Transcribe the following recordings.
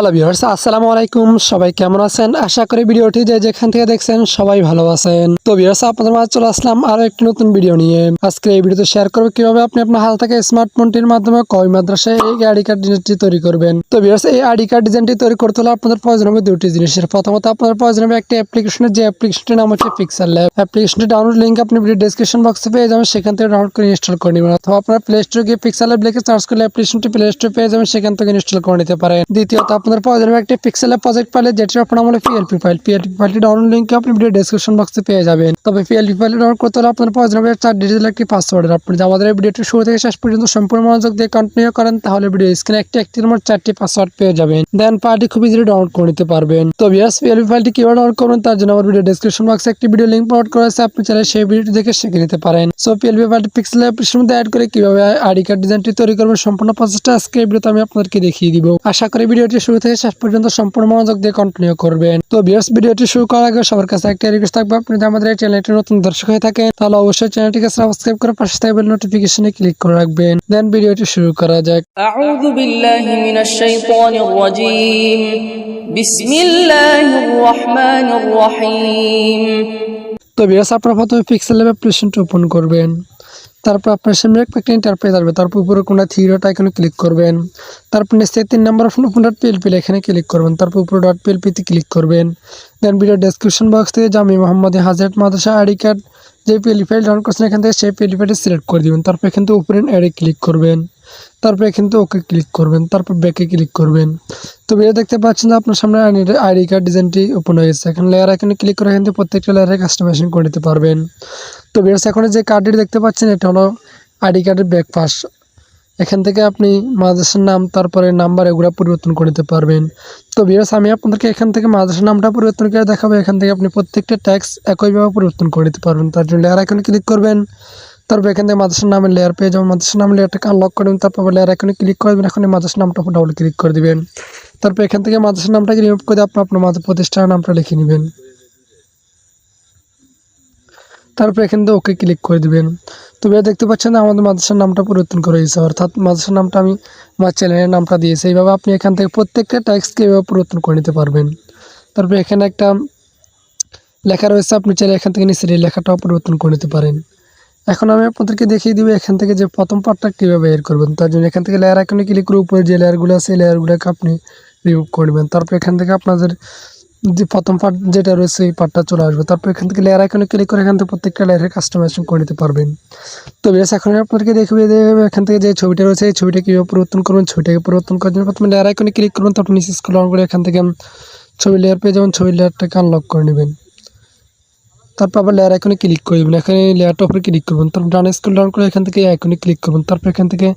Hello viewers, আসসালামু আলাইকুম। সবাই কেমন আছেন? আশা করি ভিডিওটি যে যেখান থেকে দেখছেন সবাই ভালো আছেন। তো ভিউয়ার্স, আপনাদের মাঝে চলে আসলাম আরও একটি নতুন ভিডিও নিয়ে। আজকে এই ভিডিওতে শেয়ার করব কীভাবে আপনি আপনার হাল থেকে স্মার্টফোনটির মাধ্যমে কয় মাদ্রাসায় এই আইডি কার্ড ডিজাইনটি তৈরি করবেন। তো ভিউয়ার্স, এই আইডি কার্ড ডিজাইনটি তৈরি করতে হলে আপনাদের প্রয়োজন হবে দুটি জিনিসের প্রথমত আপনাদের প্রয়োজন হবে একটি অ্যাপ্লিকেশনের যে অ্যাপ্লিকেশনটির নাম হচ্ছে পিক্সেল ল্যাব অ্যাপ্লিকেশনটি ডাউনলোড লিঙ্ক আপনি ভিডিও ডিসক্রিপশন বক্সে পেয়ে যাবেন, সেখান থেকে ডাউনলোড করে ইনস্টল করে নেবেন। অথবা আপনার প্লে স্টোরে গিয়ে পিক্সেল ল্যাব লিখে সার্চ করলে অ্যাপ্লিকেশনটি প্লে স্টোরে পেয়ে যাবেন, সেখান থেকে ইনস্টল করে নিতে পারেন। দ্বিতীয়ত আপনাদের প্রয়োজন একটি পিক্সেল প্রজেক্ট ফাইলে যেটির আপনার হলো পিএলপি ফাইল পিএলপি ফাইলটি ডাউনলোড লিঙ্ক আপনি ভিডিও ডেসক্রিপশন বক্সে পেয়ে যাবেন। তবে পিএলপি ফাইল ডাউনলোড করতে হলে আপনার প্রয়োজন হবে চার ডিজিটাল একটি পাসওয়ার্ডের আপনি যদি আমাদের ভিডিওটি শুরু থেকে শেষ পর্যন্ত সম্পূর্ণ মনোযোগ দিয়ে কন্টিনিউ করেন, তাহলে ভিডিও স্ক্রিনে একটি একটির মোট চারটি পাসওয়ার্ড পেয়ে যাবেন। দেন পার্টি খুব ইজিলি ডাউনলোড করে নিতে পারবেন। তো বিএস পিএলপি ফাইলটি কীভাবে ডাউনলোড করবেন তার জন্য আমার ভিডিও ডেসক্রিপশন বক্সে একটি ভিডিও লিঙ্ক প্রোভাইড করা আছে। আপনি চাইলে সেই ভিডিওটি দেখে শিখে নিতে পারেন। সো পিএলপি ফাইলটি পিক্সেল অ্যাপ্লিকেশন মধ্যে অ্যাড করে কীভাবে আইডি কার্ড ডিজাইনটি তৈরি করবেন, সম্পূর্ণ প্রসেসটা আজকে ভিডিওতে আমি আপনাদেরকে দেখিয়ে দিব। আশা করি ভিডিওটি শুরু থেকে শেষ পর্যন্ত সম্পূর্ণ মনোযোগ দিয়ে কন্টিনিউ করবেন। তো বিয়ার্স ভিডিওটি শুরু করার আগে সবার কাছে একটা রিকোয়েস্ট থাকবে আপনি যদি আমাদের এই চ্যানেলটি নতুন দর্শক হয়ে থাকেন তাহলে অবশ্যই চ্যানেলটিকে সাবস্ক্রাইব করে পাশে থাকবেন নোটিফিকেশনে ক্লিক করে রাখবেন। দেন ভিডিওটি শুরু করা যাক। আউযু বিল্লাহি মিনাশ শাইতানির রাজিম বিসমিল্লাহির রহমানির রহিম। তো বিয়ার্স আপনারা প্রথমে পিক্সেল ল্যাব অ্যাপ্লিকেশনটি ওপেন করবেন। তারপর আপনার সামনে একটা ইন্টারপ্রাইজ আসবে। তারপর উপরে কোনো থ্রি ডট আইকনে ক্লিক করবেন। তারপর নিচে তিন number phone open dot PLP এখানে ক্লিক করবেন। তারপর উপরে ডট পিএলপিতে ক্লিক করবেন। দেন ভিডিও ডেসক্রিপশন বক্স থেকে জামি মোহাম্মদ হাজরত মাদ্রাসা আইডি কার্ড যে পিএলপি ফাইল ডাউনলোড করছেন, এখান থেকে সেই পিএলপি ফাইলটি সিলেক্ট করে দিবেন। তারপর এখান থেকে উপরে অ্যাডে ক্লিক করবেন। তারপর এখান থেকে ওকে ক্লিক করবেন, তারপর ব্যাকে ক্লিক করবেন। তো ভিডিও দেখতে পাচ্ছেন আপনার সামনে আইডি কার্ড ডিজাইনটি ওপেন হয়ে গেছে। এখন লেয়ার এখানে ক্লিক করে এখান থেকে প্রত্যেকটা লেয়ারে কাস্টমাইজেশন করে নিতে পারবেন। তো ভিডিওস এখন যে কার্ডটি দেখতে পাচ্ছেন, এটা হলো আইডি কার্ডের ব্যাক পাস এখান থেকে আপনি মাদ্রাসার নাম, তারপরে নাম্বার এগুলো পরিবর্তন করে নিতে পারবেন। তো ভিডিওস আমি আপনাদেরকে এখান থেকে মাদ্রাসার নামটা পরিবর্তন করে দেখাবো। এখান থেকে আপনি প্রত্যেকটা ট্যাক্স একইভাবে পরিবর্তন করে নিতে পারবেন। তার জন্য লেয়ার এখানে ক্লিক করবেন। তারপর এখান থেকে মাদ্রাসার নামের লেয়ার পেয়ে যাবেন। মাদ্রাসার নামের লেয়ারটাকে আনলক করবেন তারপর লেয়ার এখানে ক্লিক করবেন এখন মাদ্রাসার নামটা ডাবল ক্লিক করে দিবেন। তারপর এখান থেকে মাদ্রাসার নামটাকে রিমুভ করে আপনার আপনার মাদ্রাসা প্রতিষ্ঠানের নামটা লিখে নেবেন। তারপর এখান থেকে ওকে ক্লিক করে দিবেন। তো ভাইয়া দেখতে পাচ্ছেন আমাদের মাদ্রাসার নামটা পরিবর্তন করে দিয়েছে অর্থাৎ মাদ্রাসার নামটা আমি আমার চ্যানেলের নামটা দিয়েছি। এইভাবে আপনি এখান থেকে প্রত্যেকটা ট্যাক্সকে এভাবে পরিবর্তন করে নিতে পারবেন। তারপর এখানে একটা লেখা রয়েছে, আপনি চাইলে এখান থেকে নিচে এই লেখাটাও পরিবর্তন করে নিতে পারেন। এখন আমি আপনাদেরকে দেখিয়ে দিব এখান থেকে যে প্রথম পার্টটা কীভাবে বের করবেন। তার জন্য এখান থেকে লেয়ার এখানে ক্লিক করে উপরে যে লেয়ারগুলো আছে লেয়ারগুলোকে আপনি রিমুভ করবেন তারপর এখান থেকে আপনাদের যে প্রথম পার্ট যেটা রয়েছে, এই পার্টটা চলে আসবে। তারপর এখান থেকে লেয়ার আইকনে ক্লিক করে এখান থেকে প্রত্যেকটা লেয়ারের কাস্টমাইজেশন করে নিতে পারবেন। তো বেশ, এখন আপনাদেরকে দেখবে এখান থেকে যে ছবিটা রয়েছে, এই ছবিটা কীভাবে পরিবর্তন করবেন, ছবিটাকে পরিবর্তন করার জন্য প্রথমে লেয়ার আইকনে ক্লিক করুন তারপর নিচে স্ক্রল করে এখান থেকে ছবি লেয়ার পেয়ে যাবেন, ছবি লেয়ারটাকে আনলক করে নেবেন। তারপর আবার লেয়ার আইকনে ক্লিক করে দেবেন। এখানে লেয়ারটা উপরে ক্লিক করবেন। তারপর ডান স্ক্রল ডাউন করে এখান থেকে আইকনে ক্লিক করবেন। তারপর এখান থেকে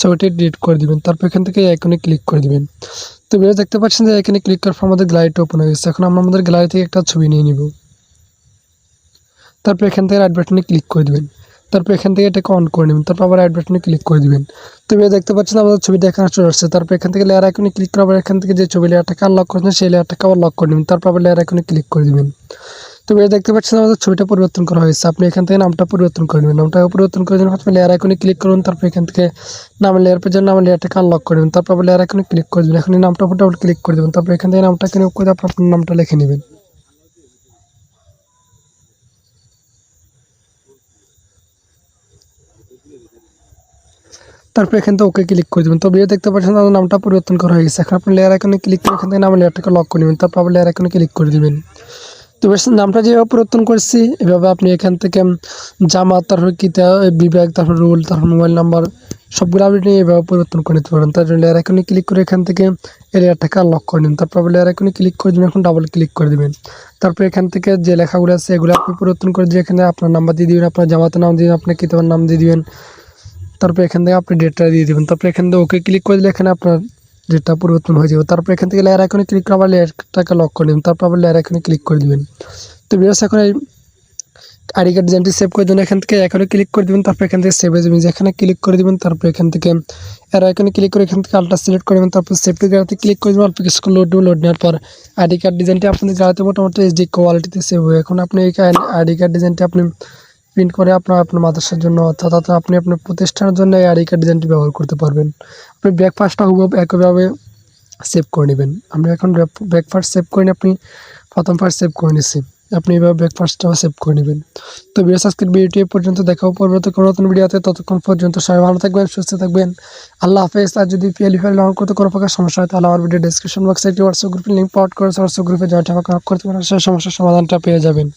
ছবিটি ডিলিট করে দিবেন। তারপর এখান থেকে আইকনে ক্লিক করে দিবেন। তো ভিডিও দেখতে পাচ্ছেন যে এখানে ক্লিক করার পর আমাদের গ্যালারিটা ওপেন হয়ে গেছে। এখন আমরা আমাদের গ্যালারি থেকে একটা ছবি নিয়ে নিব। তারপর এখান থেকে রাইট বাটনে ক্লিক করে দিবেন। তারপর এখান থেকে এটাকে অন করে নেবেন। তারপর আবার রাইট বাটনে ক্লিক করে দিবেন। তো ভিডিও দেখতে পাচ্ছেন আমাদের ছবিটা এখানে চলে আসছে। তারপর এখান থেকে লেয়ার আইকনে ক্লিক করে আবার এখান থেকে যে ছবি লেয়ারটাকে আনলক করেছেন, সেই লেয়ারটাকে আবার লক করে নেবেন। তারপর আবার লেয়ার আইকনে ক্লিক করে দিবেন। তো ভিডিও দেখতে পাচ্ছেন আমাদের ছবিটা পরিবর্তন করা হয়েছে। আপনি এখান থেকে নামটা পরিবর্তন করে নেবেন। নামটা পরিবর্তন করে জন্য প্রথমে লেয়ার আইকনে ক্লিক করুন, তারপর এখান থেকে নাম লেয়ার পেয়ে নাম লেয়ারটাকে আনলক করে নেবেন, তারপর লেয়ার আইকনে ক্লিক করে দেবেন। এখন নামটা উপর ডাবল ক্লিক করে দেবেন, তারপর এখান থেকে নামটা নিয়োগ করে আপনার নামটা লিখে নেবেন। তারপর এখান থেকে ওকে ক্লিক করে দেবেন। তো ভিডিও দেখতে পাচ্ছেন তাদের নামটা পরিবর্তন করা হয়ে গেছে। এখন আপনি লেয়ার আইকনে ক্লিক করে এখান থেকে নাম লেয়ারটাকে লক করে নেবেন, তারপর আবার লেয়ার আইকনে ক্লিক করে দেবেন। তো নামটা যেভাবে পরিবর্তন করছি, এভাবে আপনি এখান থেকে জামা তারপর কিতা বিভাগ, তারপর রুল, তারপর মোবাইল নাম্বার, সবগুলো আপনি এভাবে পরিবর্তন করে নিতে পারেন। তার জন্য লেয়ার আইকনে ক্লিক করে এখান থেকে লেয়ারটাকে আনলক করে নিন। তারপর লেয়ার আইকনে ক্লিক করে দিন এখন ডাবল ক্লিক করে দেবেন। তারপর এখান থেকে যে লেখাগুলো আছে, এগুলো আপনি পরিবর্তন করে দিয়ে এখানে আপনার নাম্বার দিয়ে দিবেন, আপনার জামাতের নাম দিয়ে আপনার কিতাবের নাম দিয়ে দিবেন। তারপর এখান থেকে আপনি ডেটটা দিয়ে দেবেন। তারপর এখান থেকে ওকে ক্লিক করে দিলে এখানে আপনার ডেটটা পরিবর্তন হয়ে যাবে। তারপর এখান থেকে লেয়ার আইকনে ক্লিক করে আবার লেয়ারটাকে লক করে দেবেন। তারপর আবার লেয়ার আইকনে ক্লিক করে দিবেন। তো বিরাস এখন এই আইডি কার্ড ডিজাইনটি সেভ করে দেবেন, এখান থেকে এখানে ক্লিক করে দেবেন, তারপর এখান থেকে সেভ হয়ে যাবেন যেখানে ক্লিক করে দেবেন, তারপর এখান থেকে এর আইকনে ক্লিক করে এখান থেকে আলট্রা সিলেক্ট করে দেবেন, তারপর সেভ টু ক্লিক করে দেবেন, অল্প কিছু লোড দেবেন লোড নেওয়ার পর আইডি কার্ড ডিজাইনটি আপনাদের গ্যালারিতে মোটামুটি এইচডি কোয়ালিটিতে সেভ হয় এখন আপনি এই আইডি কার্ড ডিজাইনটি আপনি প্রিন্ট করে আপনার আপনার মাদ্রাসার জন্য, অর্থাৎ আপনি আপনার প্রতিষ্ঠানের জন্য এই কার্ড ডিজাইনটি ব্যবহার করতে পারবেন। আপনি ব্রেকফাস্টটা হুব একইভাবে সেভ করে নেবেন। আমরা এখন ব্রেকফাস্ট সেভ করে আপনি প্রথম ফার্স্ট সেভ করে নিছি। আপনি এভাবে ব্রেকফাস্টটাও সেভ করে নেবেন। তো বিরাস আজকের ভিডিওটি পর্যন্ত দেখাও পরবর্তী কোনো নতুন ভিডিওতে ততক্ষণ পর্যন্ত সবাই ভালো থাকবেন, সুস্থ থাকবেন। আল্লাহ হাফেজ। আর যদি পিএলি ফাইল ডাউনলোড করতে কোনো প্রকার সমস্যা হয়, তাহলে আমার ভিডিও ডিসক্রিপশন বক্সে একটি হোয়াটসঅ্যাপ গ্রুপের লিঙ্ক পাওয়ার করে হোয়াটসঅ্যাপ গ্রুপে জয়েন্ট করতে পারেন সেই সমস্যার সমাধানটা পেয়ে যাবেন।